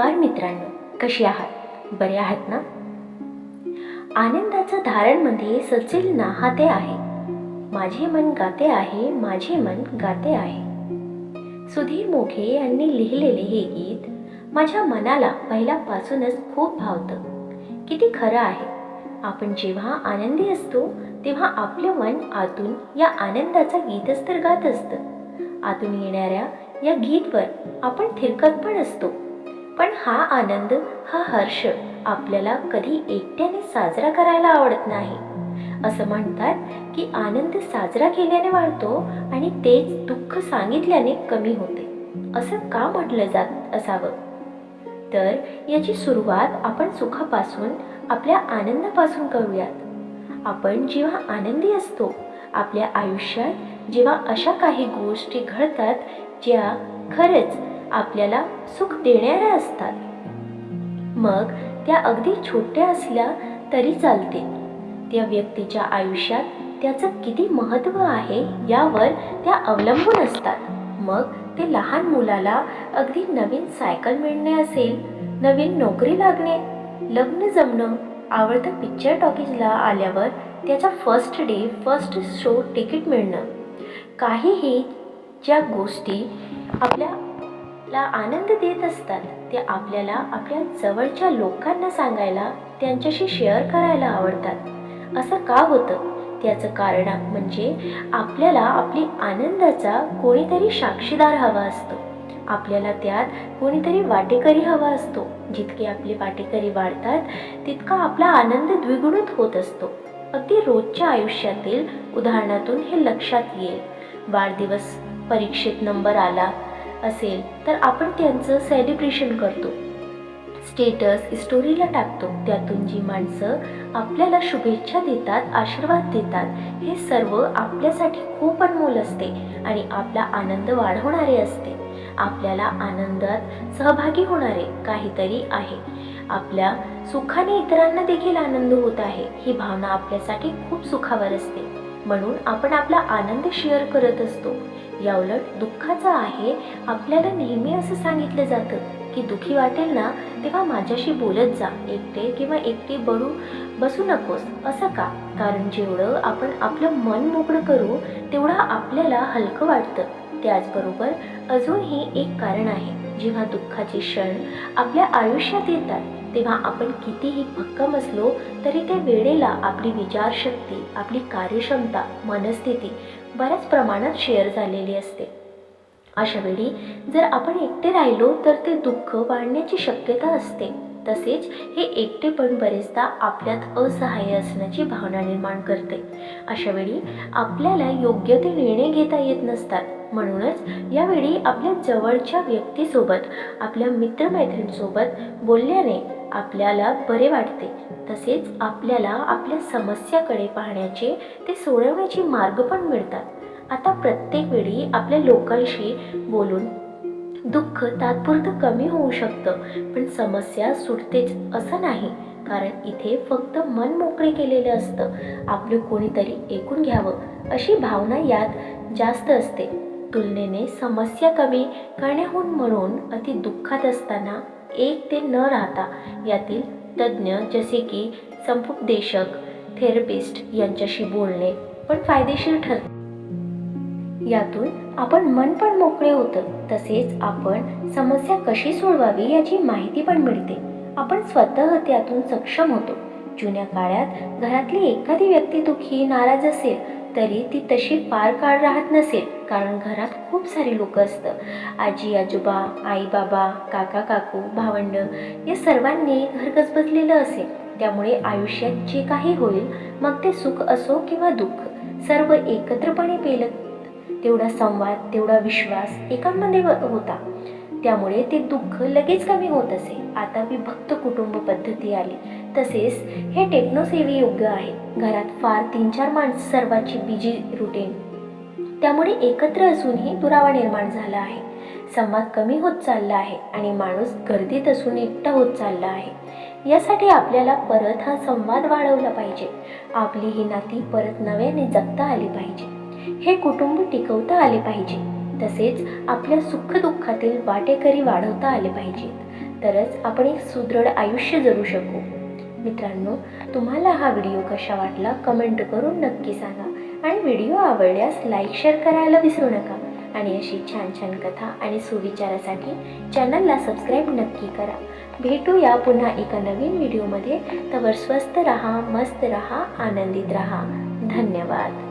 नमस्कार मित्रांनो कशी आहात? बरे आहात ना? आनंदाचं धारणमध्ये सचिल नाहाते आहे. माझे मन गाते आहे माझे मन गाते आहे. सुधीर मोघे यांनी लिहिलेले हे गीत माझ्या मनाला पहिल्यापासूनच खूप भावतं. किती खरं आहे. आपण जेव्हा आनंदी असतो तेव्हा आपलं मन आतून या आनंदाचा गीतच तर गात असतं. आतून येणाऱ्या या गीतवर आपण थिरकत पण असतो. पण हा आनंद हा हर्ष आपल्याला कधी एकट्याने साजरा करायला आवडत नाही. असं म्हणतात की आनंद साजरा केल्याने वाढतो आणि तेच दुःख सांगितल्याने कमी होते. असं का म्हटलं जात असावं? तर याची सुरुवात आपण सुखापासून आपल्या आनंदापासून करूयात. आपण जेव्हा आनंदी असतो आपल्या आयुष्यात जेव्हा अशा काही गोष्टी घडतात ज्या खरंच आपल्याला सुख देणाऱ्या असतात. मग त्या अगदी छोट्या असल्या तरी चालते. त्या व्यक्तीच्या आयुष्यात त्याचं किती महत्त्व आहे यावर त्या अवलंबून असतात. मग ते लहान मुलाला अगदी नवीन सायकल मिळणे असेल नवीन नोकरी लागणे लग्न जमणं आवडतं पिक्चर टॉकीजला आल्यावर त्याचा first day first show ticket मिळणं. काहीही ज्या गोष्टी आपल्या आपला आनंद देत असतात ते आपल्याला आपल्या जवळच्या लोकांना सांगायला त्यांच्याशी शेअर करायला आवडतात. असं का होतं? त्याचं कारण म्हणजे आपल्याला आपली आनंदाचा कोणीतरी साक्षीदार हवा असतो. आपल्याला त्यात कोणीतरी वाटेकरी हवा असतो. जितके आपले वाटेकरी वाढतात तितका आपला आनंद द्विगुणित होत असतो. अगदी रोजच्या आयुष्यातील उदाहरणातून हे लक्षात येईल. वाढदिवस परीक्षेत नंबर आला असेल तर आपण त्यांचं सेलिब्रेशन करतो. स्टेटस स्टोरीला टाकतो. त्यातून जी माणसं आपल्याला शुभेच्छा देतात आशीर्वाद देतात हे सर्व आपल्यासाठी खूप अनमोल असते आणि आपला आनंद वाढवणारे असते. आपल्याला आनंदात सहभागी होणारे काहीतरी आहे. आपल्या सुखाने इतरांना देखील आनंद होत आहे. ही भावना आपल्यासाठी खूप सुखावर असते. म्हणून आपण आपला आनंद शेअर करत असतो. याउलट दुःखाचा आहे. आपल्याला नेहमी असं सांगितलं जातं की दुखी वाटेल ना तेव्हा माझ्याशी बोलत जा. एकटे किंवा एकटी बडू बसू नकोस. असं का? कारण जेवढं आपण आपलं मन मोकळं करू तेवढं आपल्याला हलकं वाटतं. त्याचबरोबर अजूनही एक कारण आहे. जेव्हा दुःखाचे क्षण आपल्या आयुष्यात येतात तेव्हा आपण कितीही भक्कम असलो तरी त्या वेळेला आपली विचारशक्ती आपली कार्यक्षमता मनस्थिती बऱ्याच प्रमाणात शेअर झालेली असते. अशा वेळी जर आपण एकटे राहिलो तर ते दुःख वाढण्याची शक्यता असते. तसेच हे एकटेपण बरेचदा आपल्यात असहाय्य असण्याची भावना निर्माण करते. अशावेळी आपल्याला योग्य ते निर्णय घेता येत नसतात. म्हणूनच यावेळी आपल्या जवळच्या व्यक्तीसोबत आपल्या मित्रमैत्रिणीसोबत बोलल्याने आपल्याला बरे वाटते. तसेच आपल्याला आपल्या समस्याकडे पाहण्याचे ते सोडवण्याचे मार्ग पण मिळतात. आता प्रत्येक वेळी आपल्या लोकांशी बोलून दुःख तात्पुरतं कमी होऊ शकतं. पण समस्या सुटतेच असं नाही. कारण इथे फक्त मन मोकळे केलेलं असतं. आपलं कोणीतरी ऐकून घ्यावं अशी भावना यात जास्त असते. तुलनेने समस्या कमी करण्याहून म्हणून अति दुःखात असताना एक ते न राहता यातील तज्ज्ञ जसे की संपुपदेशक थेरपिस्ट यांच्याशी बोलणे पण फायदेशीर ठरते. यातून आपण मन पण मोकळे होतं. तसेच आपण समस्या कशी सोडवावी याची माहिती पण मिळते. आपण स्वतः त्यातून सक्षम होतो. जुन्या काळात घरातली एखादी व्यक्ती दुःखी नाराज असेल तरी ती तशी फार काळ राहत नसेल कारण घरात खूप सारे लोक असतं. आजी आजोबा आई बाबा काका काकू भावंड या सर्वांनी घर गजबजलेलं असेल. त्यामुळे आयुष्यात जे काही होईल मग ते सुख असो किंवा दुःख सर्व एकत्रपणे पेलं तेवढा संवाद तेवढा विश्वास एकांमध्ये होता. त्यामुळे ते दुःख लगेच कमी होत असे. आता विभक्त कुटुंब पद्धती आली. तसेच हे टेक्नोसेवी योग्य आहे. घरात फार तीन चार माणसं सर्वांची बिजी रुटीन त्यामुळे एकत्र असूनही दुरावा निर्माण झाला आहे. संवाद कमी होत चालला आहे आणि माणूस गर्दीत असून एकटा होत चालला आहे. यासाठी आपल्याला परत हा संवाद वाढवला पाहिजे. आपली ही नाती परत नव्याने जगता आली पाहिजे. हे कुटुंब टिकवता आले पाहिजे. तसेच आपल्या सुखदुःखातील वाटेकरी वाढवता आले पाहिजेत तरच आपण एक सुदृढ आयुष्य जगू शकू. मित्रांनो तुम्हाला हा व्हिडिओ कसा वाटला कमेंट करून नक्की सांगा आणि व्हिडिओ आवडल्यास लाईक शेअर करायला विसरू नका. आणि अशी छान छान कथा आणि सुविचारासाठी चॅनलला सबस्क्राईब नक्की करा. भेटूया पुन्हा एका नवीन व्हिडिओमध्ये. तवर स्वस्त रहा मस्त रहा आनंदित रहा. धन्यवाद.